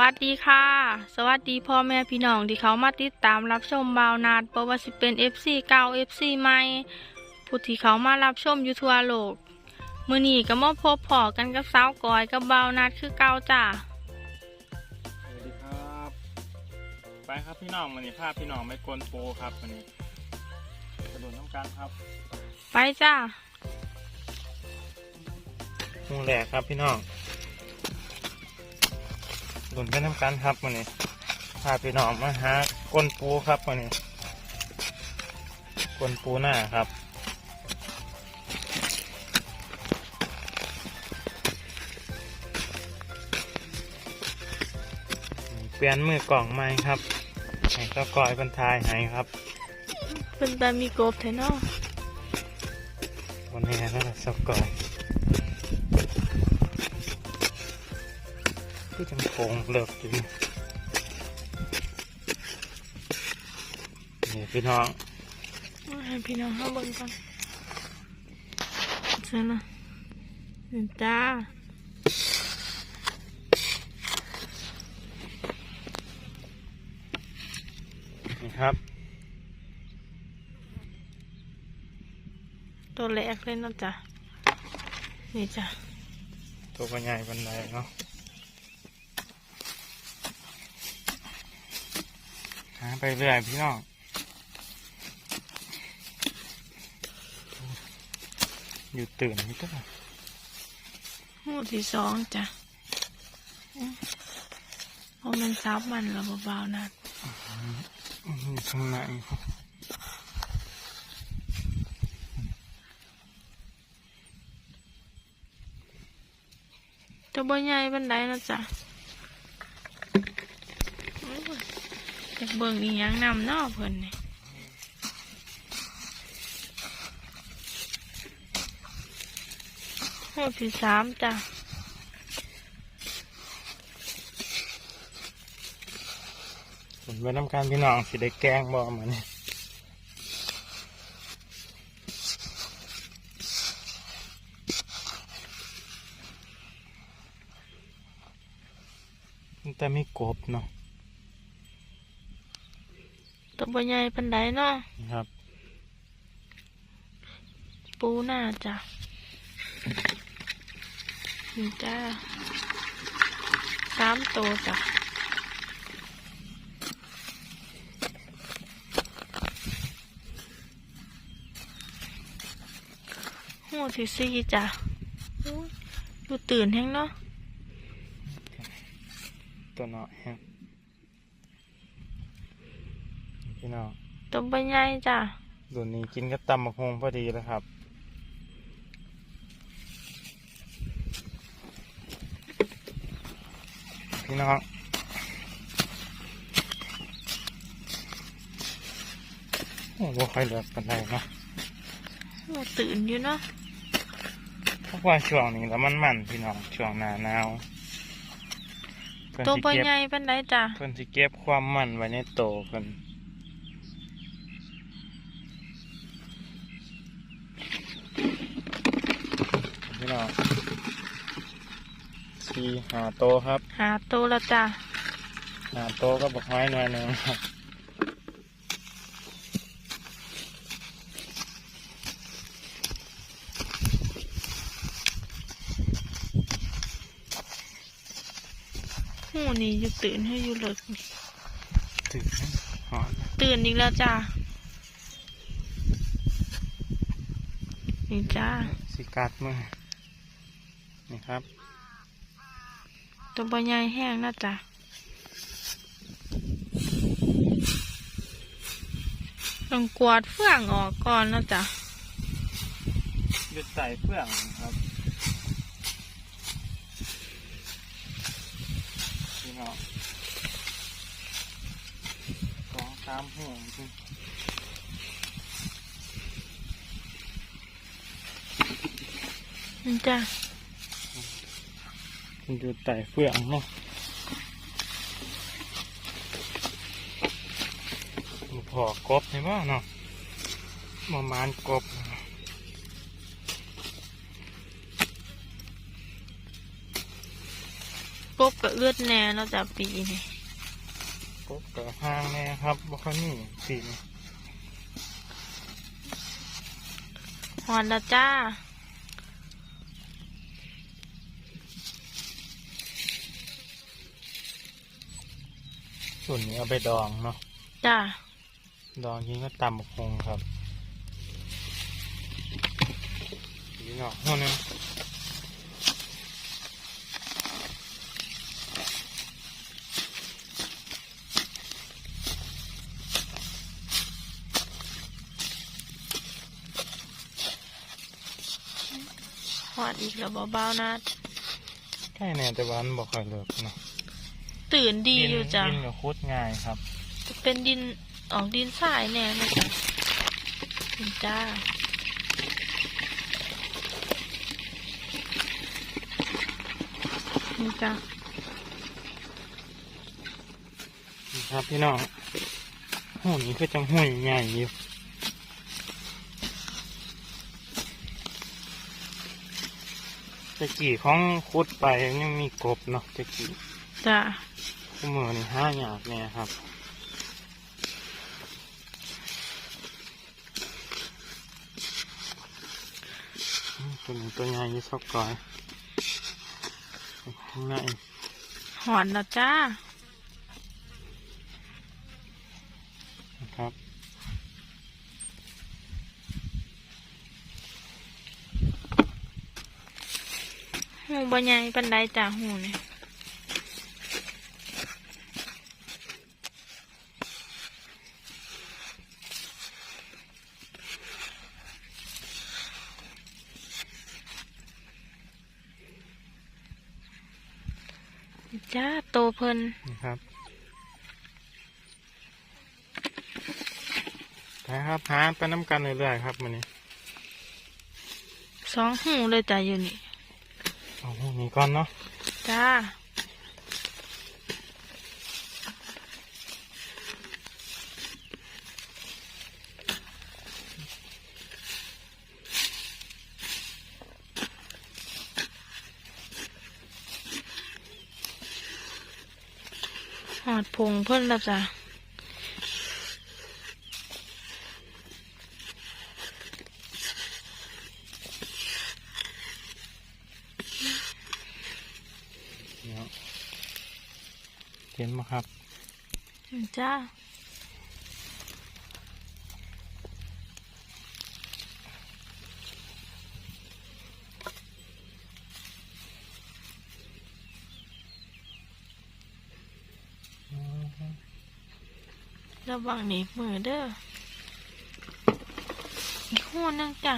วัสดีค่ะ สวัสดีพ่อแม่พี่น้องที่เขามาติดตามรับชมบาวนาดเพราะว่าสิเป็น FC เก่า FC ใหม่ผู้ที่เขามารับชมอยู่ทั่วโลกมือนี้ก็มาพบพอกันกับสาวกอยกับบาวนาดคือเก่าจ้าสวัสดีครับ ไปครับพี่น้องวันนี้พาพี่น้องไปกวนปูครับวันนี้กระโดดน้ำกันครับ ไปจ้ามูแหลกครับพี่น้อง กระโดดกันน้ำกันครับวันนี้พาพี่น้องมาหากวนปูครับวันนี้กวนปูหน้าครับเปลี่ยนมือกล่องใหม่ครับให้ก็กอยบรรทายให้ครับเป็นตามีกบแทเนอวันนี้นั่นแหละสักก่อน งโคงเลิกอยู่นี่นี่พี่น้องให้พี่น้องเข้าเบิ่งก่อนเสร็จแล้วนี่จ้านี่ครับ ตัวแรกเลยเนาะจ้ะนี่จ้ะตัวใหญ่บันไดเนาะหา ไปเรื่อยพี่น้องอยู่ตื่นนี่ตัวหูที่สองจ้ะอืมเพราะมันซับมันแล้วเบาๆนะอยู่ข้างในตัวบ่ใหญ่บันไดนะจ๊ะโอ้ย อยากเบิ่งอีหยังนำนอเพิ่นนี่หูที่สามจ้ะผมไปน้ำการพี่น้องสิได้แกงบ่เหมือนนี่แต่ไม่กบเนาะ บ่ใหญ่ปันไดเนาะนี่ครับ ปูหน้าจ้ะนี่จ้าสามตัวจ้ะหูที่สี่จ้ะอุ๊ยดูตื่นแห้งเนาะตัวเนาะฮะพี่ น้องตัวใบใหญ่จ้ะตัวนี้กินกับตำบักฮงพอดีแล้วครับพี่น้องโอ้บ่ค่อยเลือกกันได้เนาะหูตื่นอยู่เนาะเพราะว่าช่วงนี้แล้วมันมันพี่น้องช่วงหน้าหนาวเพิ่นตัวสิใบเก็บใหญ่ปันไดจ้ะเพิ่นสิเก็บความมันไว้ในโตเพิ่นพี่น้อง สี่หาโตครับหาตัวและจ้ะหาโตก็บอกไม้หน่อยหนึงครับหูนี่อยู่ตื่นให้อยู่เลิกนี่ตื่นหอนตื่นอีกแล้วจ้ะนี่จ้า สิกัดมือนี่ครับ ตัวใบใหญ่แห้งนะจ๊ะต้องกวาดเฟื่องออกก่อนนะจ๊ะหยุดใส่เพื่องครับพี่น้องสองสามห่วงจริงนี่จ้ะมัน อยู่ใต้เฟืองเนาะพอกบใช่ไหมเนาะประมาณกบกบบกับเลือดแน่เนาะจ้ะปีนี้กบกับห้างแน่ครับบ่ค่อยมีปีนี้หอนแล้วจ้า ส่วนนี้เอาไปดองเนาะจ้าดองยิงก็ตำบักคงครับนี่เนาะหัวหนึงหอนอีกแล้วเบาๆนะใช่แน่แต่ว่ามันบ่ค่อยเลิกเนาะตื่นดีอยู่จ้ะดินกับคุด ง่ายครับ จะเป็นดินออกดินทรายแน่เลยจ้ะนี่จ้านี่จ้ะนี่ครับพี่น้องหูนี้คือจังห้วยใหญ่อยู่ตะกี้ของคุดไปยังมีกบเนาะตะกี้จ้ะคู่ มือนี่ห้ายากแน่ครับอืมตัวนี้ตัวใหญ่อยี่ซอกก่อยข้างในหอนแล้วจ้านะครับหูบ่ใหญ่ปันไดจ้ะหูนี่จ้าโต เพิ่นนะครับไปครับหาไปน้ำกันเรื่อยๆครับมันนี้สองหูเลยจ้ะอยู่นี่เอาพวกนี้ก่อนเนาะจ้า อดพงเพิ่นแล้วจ้ะเดี๋ยวเห็นไหมครับจ้า ระวังหนีบมือเด้ออีกหัวหนึงจ้ะ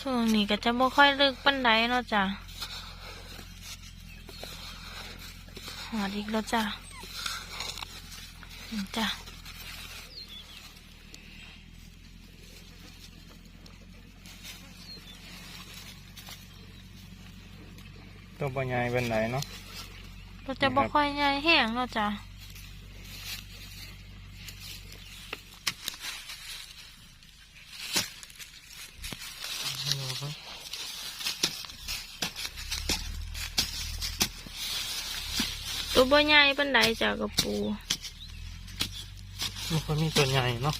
ส่วนนี้ก็จะบ่ค่อยลึกปันไดเนาะจ้ะหอดอีกแล้วจ้ะจ้ะ ตัวปัญญาเป็นไหนเนาะเราจะบ่ค่อยใหญ่แห้งเนาะจ้ะตัวบ่ใหญ่ปันไดจ้ะกระปูมันก็มีตัวใหญ่เนาะ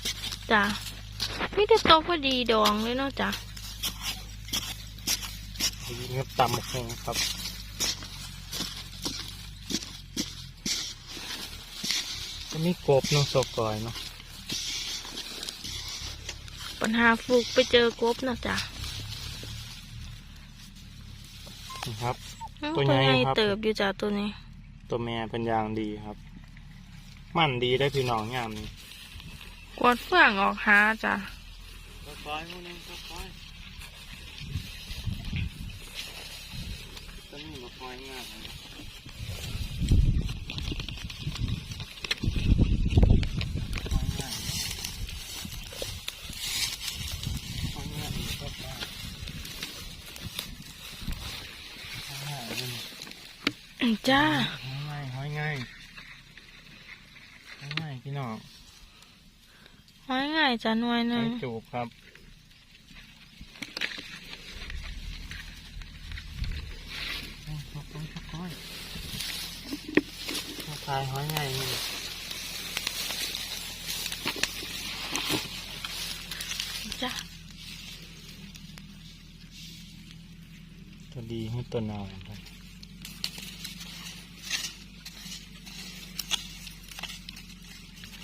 จ้ะมีแต่ตัวพอดีดองเลยเนาะจ้ะยิงกับต่ำคงครับ ก็มีกบเนาะสกอยเนาะปัญหาฟลุกไปเจอกบเนาะจ้ะนี่ครับอื้อตัวใหญ่ครับ เติบอยู่จ้ะตัวนี้ ตัวแม่เป็นอยางดีครับ มันดีได้พี่น้องงามนี่กวาดเฟื่องออกหาจ้ะสกอยมูนึงสกอยตัวนี้มาคอยงาม อื้อ จ้าง่ายห้อยง่ายหอยง่ายจ้ะหน่วยหหนึ่องยจูบครับมาทายหอยใหญ่นี่จ้ะตัวดีให้ตัวเนาครับ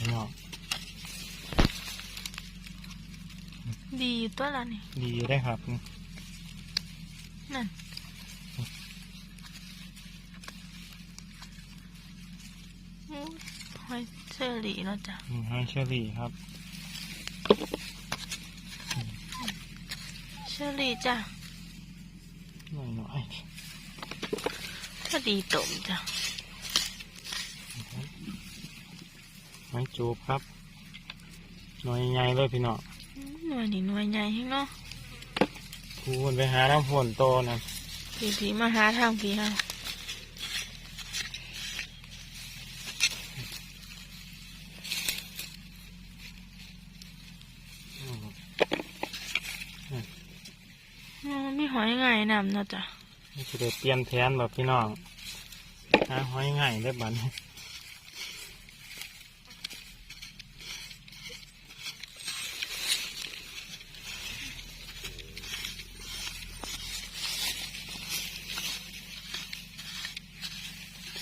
เนาะดีอยู่ตัวละนี่ดีอยู่ได้ครับนั่นอู้หอยเชอรี่เนาะจ้ะอืมหอยเชอรี่ครับ เชอรี่จ้ะหน่อยหน่อยก็ดีตมจ้ะ หอยจูบครับหน่อยใหญ่เลยพี่เนาะอืมหน่วยนี่หน่วยใหญ่แฮงเนาะคูณไปหาน้ำฝนโตนะผีผีมาหาทางผีฮะอืมอืมมีหอยง่ายนำเนาะจ้ะนี่คือเดี๋ยวเปลี่ยนแผนแบบพี่น้องหาหอยง่ายได้บัดนี้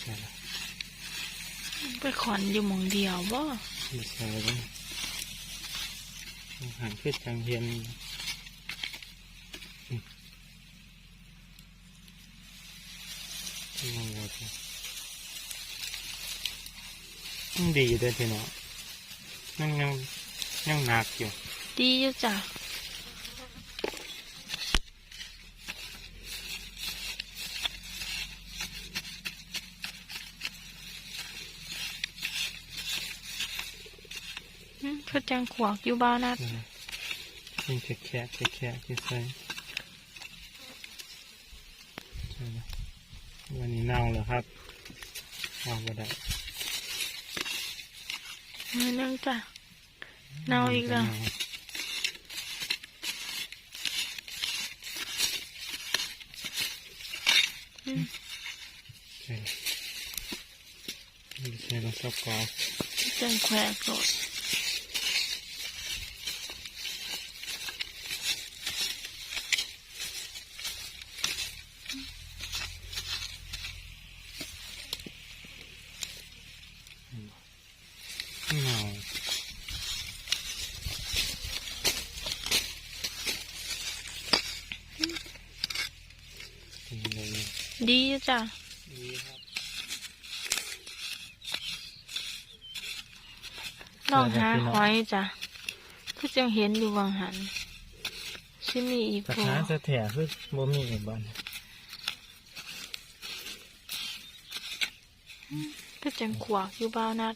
ใช่ละ ไปขอนอยู่หมองเดียวบ่ไม่ใช่เลยหันขึ้นจังเฮียนอืมงงเลยยังดีอยู่เด้อพี่น้องยังยังยังหนักอยู่ ดีอยู่จ้ะ อือจังขวากอยู่บ้านัดยิงแค่แค่แค่แค่ใส่ใช่ไหมวันนี้เน่าแล้วครับวางไม่ได้มือนึงจ้ะเน่าอีกแล้วใช่ใช่เราชอบกอล์ฟจังแขวกโดด เน่าเป็นไง ดีอยู่จ้ะ ดีครับ ล องหาหอยจ้ะคือจังเห็นอยู่วังหันชิมีอีกแต่พวหาเสถียคือบ่มีอีกบ้านคือจังขวากอยู่บ้าวนัด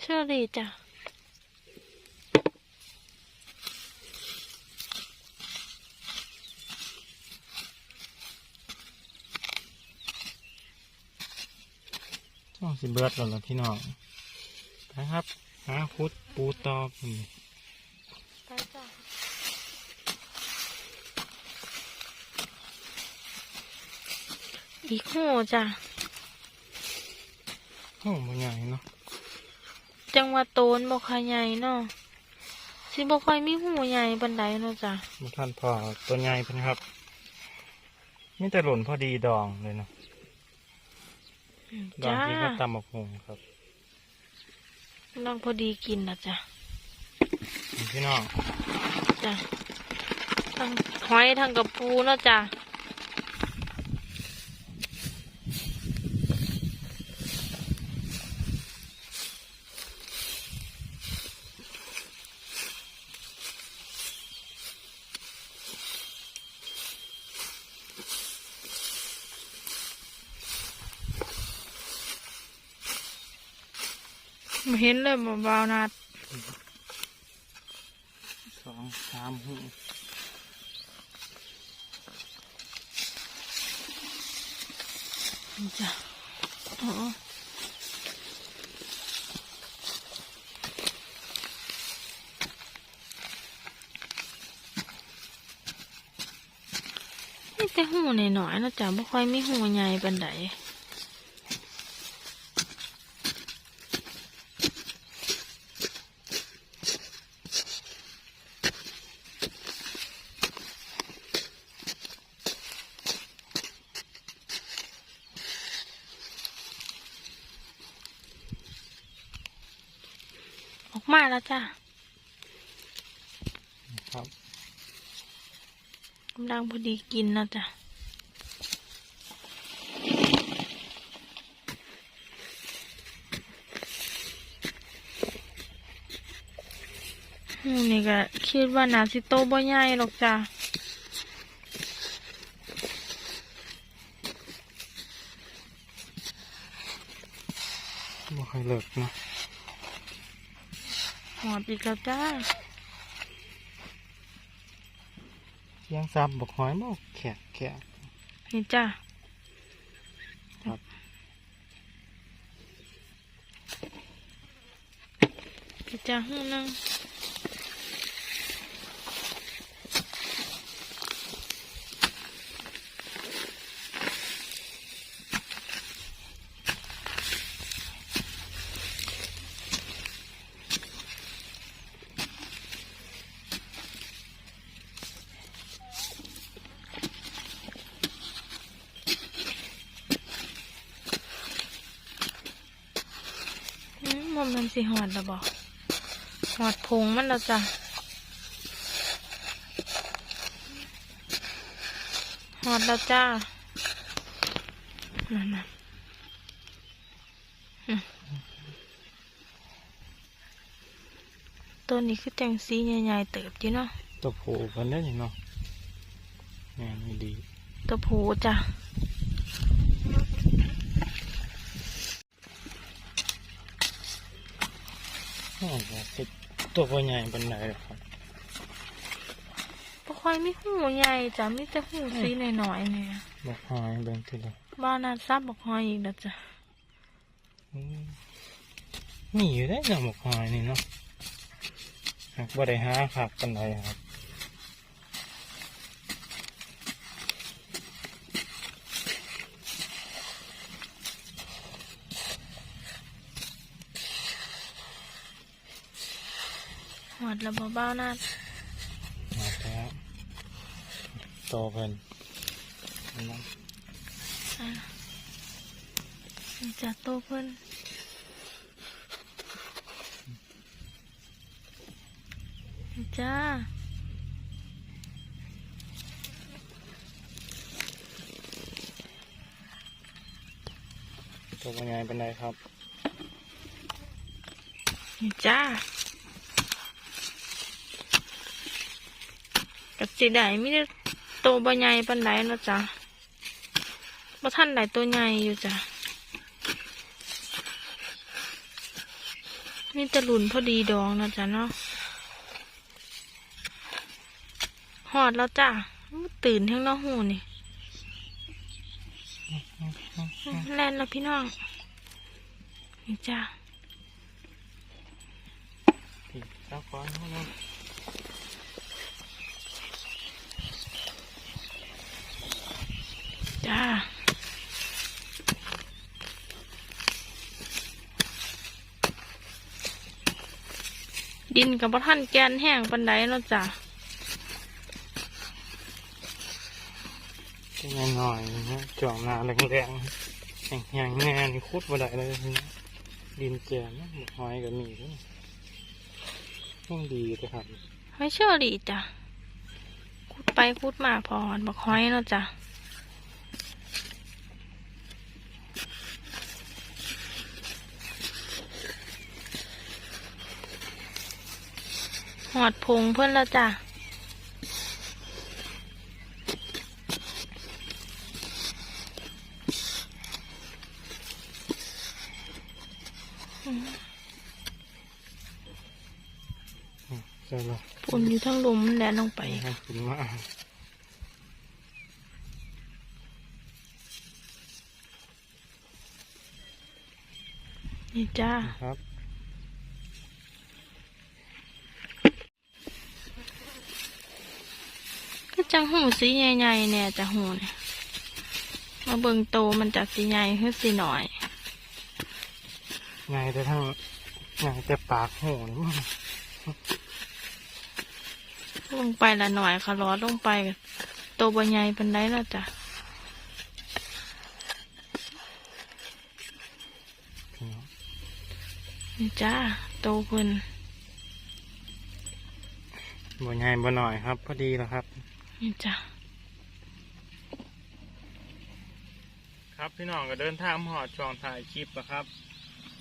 เชื่อรี่จ้ะช่องสิเบิดแล้วล่ะพี่น้อง นะครับ หาคุดปูตอพุ่นไปจ้ะอีกหูจ้ะโอ้บ่ใหญ่เนาะจังว่าโตนบ่ค่อยใหญ่เนาะสิบ่ค่อยมีหูใหญ่ปานใดเนาะจ้ะบ่ท่านพอตัวใหญ่เพิ่นครับมีแต่หล่นพอดีดองเลยเนาะอืมดองจ้าที่เขาตำบักหงครับ ลองพอดีกินนะจ้ะนี่พี่น้องจ้ะทั้งหอยทั้งกระปูเนาะจ้ะ เห็นเลยบาวนัดสองสามหกจ้ะอ๋อแต่หูหน่อยๆนะจ๊ะไม่ค่อยมีหูใหญ่ปันใด มาแล้วจ้ะครับกำลังพอดีกินนะจ๊ะอืมนี่ก็คิดว่านาสิโตบ่ใหญ่หรอกจ้ะ บ่ค่อยเลิกเนาะ ห อีกแล้วจ้าเสียงซับบกหอยบกแขกแขกนี่จ้าครับพี่จ้าหูนึง สิหอดแล้วบอกหอดพงมันแล้วจ้ะหอดแล้วจ้านั่นน่ะอืมตัวนี้คือจังสีใหญ่ๆเติบจีเนาะตัวโผเพิ่นได้นี่เนาะแม่นี่ดีตัวผูจ้ะ โอ้โหเป็นตัวบ่ใหญ่ปานใดหรอกครับบ่ค่อยมีหูใหญ่จ้ะมีแต่หูสีหน่อยๆเนี่ยบ่หอยเบิ่งทีละบ้านน่าซับบอกหอยอีกแล้วจ้ะอืมมีอยู่ได้เนาะบ่หอยนี่เนาะหากบ่ได้หาคักปานใดครับ แล้วเบาๆนั่นมาแล้วโตเพิ่นอันนั้นนี่จ้ะโตเพิ่นนี่จ้าตัวบ่ใหญ่ปานใดครับนี่จ้ากับ สีใดไมแต่ได้โตบ่ใหญ่ปานใดเนาะจ้ะบ่ท่านใดตัวใหญ่อยู่จ้ะมีแต่หลุนพอดีดองเนาะจ้ะเนาะหอดแล้วจ้ะตื่นทั้งเน้องหูนี่แล่นแล้วพี่น้องนี่จ้านเนาะ จ้าดินกับพระท่านแกนแห้งปันไดเนาะจ้ะตัวน้อยๆนะจ่องหน้าแรงๆแห้งๆแน่นี่คุดบ่ได้เลยนี่ดินแก่นะบ่หอยก็มีเด้อยังดีเลยครับไม่เชื่อดีจ้ะคุดไปคุดมาพอหอนบักห้อยเนาะจ้ะ หอดพงเพื่อนแล้วจ้ะใช่แล้วปุ่นอยู่ทั้งลมมันแลนลงไปให้ขึ้นมานี่จ้าครับ จังหูสีใหญ่ๆเนี่ยจะหูเนี่ยมาเบิ่งโตมันจากสีใหญ่ขึ้นสีหน่อยไงแต่ทั้งไงแต่ปากโหนี่มั้งลงไปละหน่อยค่ะล้อลงไปก็โตบ่ใหญ่ปันได้แล้วจ้ะพี่น้องนี่จ้าโตเพิ่นบ่ใหญ่บ่หน่อยครับ พอดีแล้วครับ นี่จ้ะครับพี่น้องก็เดินทางหอดช่องถ่ายคลิปอะครับ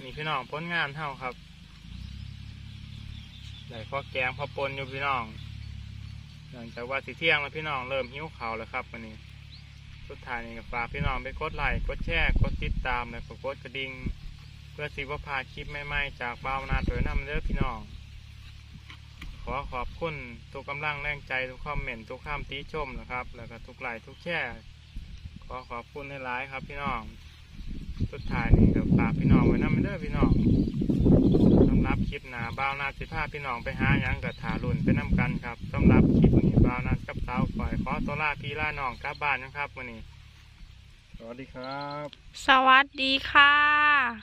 นี่พี่น้องผลงานเท่าครับได้ข้อแกงพอปนอยู่พี่น้องหลังจากว่าสิเที่ยงแล้วพี่น้องเริ่มหิวข่าวแล้วครับวันนี้ สุดท้ายนี่ก็ฝากพี่น้องไปกดไลค์กดแชร์กดติดตามแล้วก็กดกระดิ่งเพื่อสิว่าพาคลิปใหม่ๆจากบ่าวนานโดยน้ำเด้อพี่น้อง ขอขอบคุณทุกกำลังแรงใจทุกคอมเมนต์ทุกข้ามติชมนะครับ แล้วก็ทุกไลค์ทุกแชร์ขอขอบคุณในไลน์ครับพี่น้องสุดท้ายนี่ก็ฝากพี่น้องไว้นะไม่เด้อพี่น้องสำหรับคลิปหนาบ่าวนาสิพาพี่น้องไปหาหยังกับถารุ่นไปน้ำกันครับสำหรับคลิปนี้บ่าวนากับสาวปล่อยขอตัวลาพี่ลาน้องกลับบ้านนะครับวันนี้ สวัสดีครับ สวัสดีค่ะ